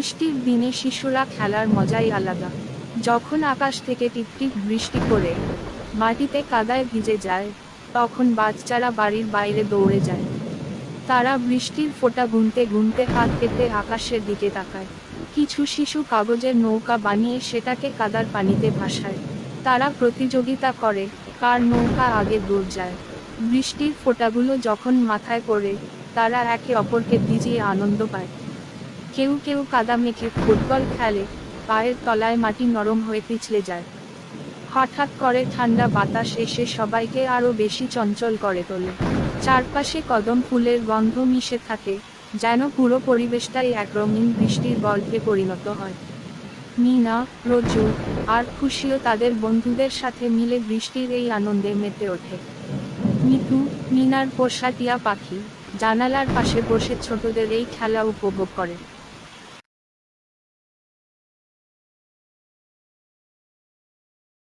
বৃষ্টির দিনে শিশুরা খেলার মজাই আলাদা। যখন আকাশ থেকে টিপটিপ বৃষ্টি করে মাটিতে কাদায় ভিজে যায়, তখন বাচ্চারা বাড়ির বাইরে দৌড়ে যায়। তারা বৃষ্টির ফোঁটা গুনতে গুনতে হাত পেতে আকাশের দিকে তাকায়। কিছু শিশু কাগজের নৌকা বানিয়ে সেটাকে কাদার পানিতে ভাসায়। তারা প্রতিযোগিতা করে কার নৌকা আগে দূর যায়। বৃষ্টির ফোঁটাগুলো যখন মাথায় পড়ে, তারা একে অপরকে ভিজিয়ে আনন্দ পায়। কেউ কেউ কাদা মেখে ফুটবল খেলে, পায়ের তলায় মাটি নরম হয়ে পিছলে যায়। হঠাৎ করে ঠান্ডা বাতাস এসে সবাইকে আরও বেশি চঞ্চল করে তোলে। চারপাশে কদম ফুলের গন্ধ মিশে থাকে, যেন পুরো পরিবেশটাই এক রঙিন বৃষ্টির গল্পে পরিণত হয়। মিনা রজু আর খুশিও তাদের বন্ধুদের সাথে মিলে বৃষ্টির এই আনন্দে মেতে ওঠে। মিতু মিনার পোষা টিয়া পাখি জানালার পাশে বসে ছোটদের এই খেলা উপভোগ করে।